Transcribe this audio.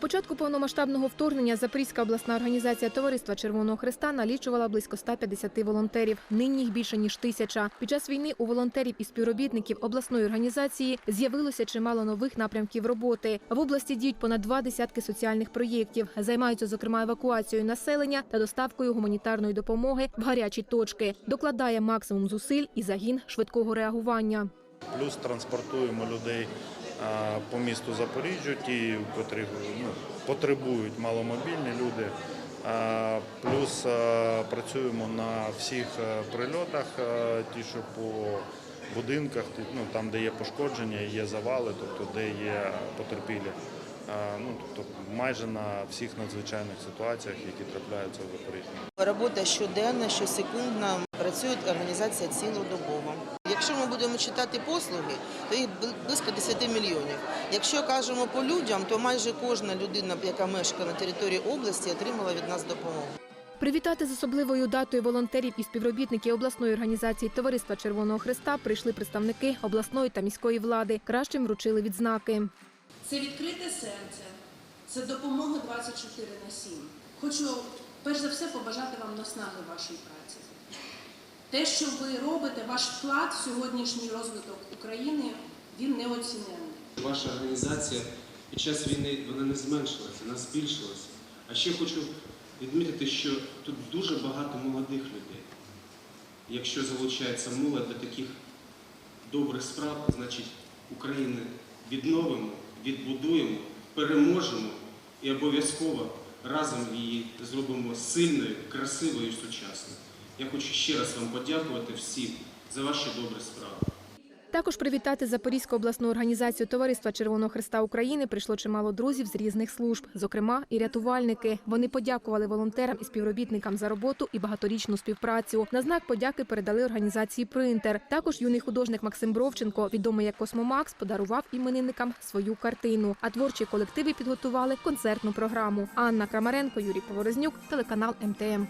початку повномасштабного вторгнення Запорізька обласна організація Товариства Червоного Христа налічувала близько 150 волонтерів. Нині їх більше ніж тисяча. Під час війни у волонтерів і співробітників обласної організації з'явилося чимало нових напрямків роботи. В області діють понад два десятки соціальних проєктів. Займаються зокрема евакуацією населення та доставкою гуманітарної допомоги в гарячі точки. Докладає максимум зусиль і загін швидкого реагування. Плюс транспортуємо людей по місту Запоріжжю, ті, котрі ну, потребують маломобільні люди. Плюс працюємо на всіх е, прильотах, е, ті, що по будинках, ну, там, де є пошкодження, є завали, тобто де є потерпілі. А, Ну, тобто майже на всіх надзвичайних ситуаціях, які трапляються в Запоріжжі. Робота щоденна, щосекундна. Працює організація цілодобово. Якщо ми будемо читати послуги, то їх близько 10 мільйонів. Якщо кажемо по людям, то майже кожна людина, яка мешкає на території області, отримала від нас допомогу. Привітати з особливою датою волонтерів і співробітників обласної організації Товариства Червоного Христа прийшли представники обласної та міської влади. Кращим вручили відзнаки. Це відкрите серце, це допомога 24 на 7. Хочу перш за все побажати вам наснаги в вашій праці. Те, що ви робите, ваш вклад в сьогоднішній розвиток України, він неоціненний. Ваша організація під час війни вона не зменшилася, вона збільшилася. А ще хочу відмітити, що тут дуже багато молодих людей. Якщо залучається молодь до таких добрих справ, значить Україну відновимо, відбудуємо, переможемо і обов'язково разом її зробимо сильною, красивою і сучасною. Я хочу ще раз вам подякувати всім за ваші добрі справи. Також привітати Запорізьку обласну організацію Товариства Червоного Христа України прийшло чимало друзів з різних служб, зокрема і рятувальники. Вони подякували волонтерам і співробітникам за роботу і багаторічну співпрацю. На знак подяки передали організації Принтер. Також юний художник Максим Бровченко, відомий як Космомакс, подарував іменинникам свою картину. А творчі колективи підготували концертну програму. Анна Крамаренко, Юрій Поворознюк, телеканал МТМ.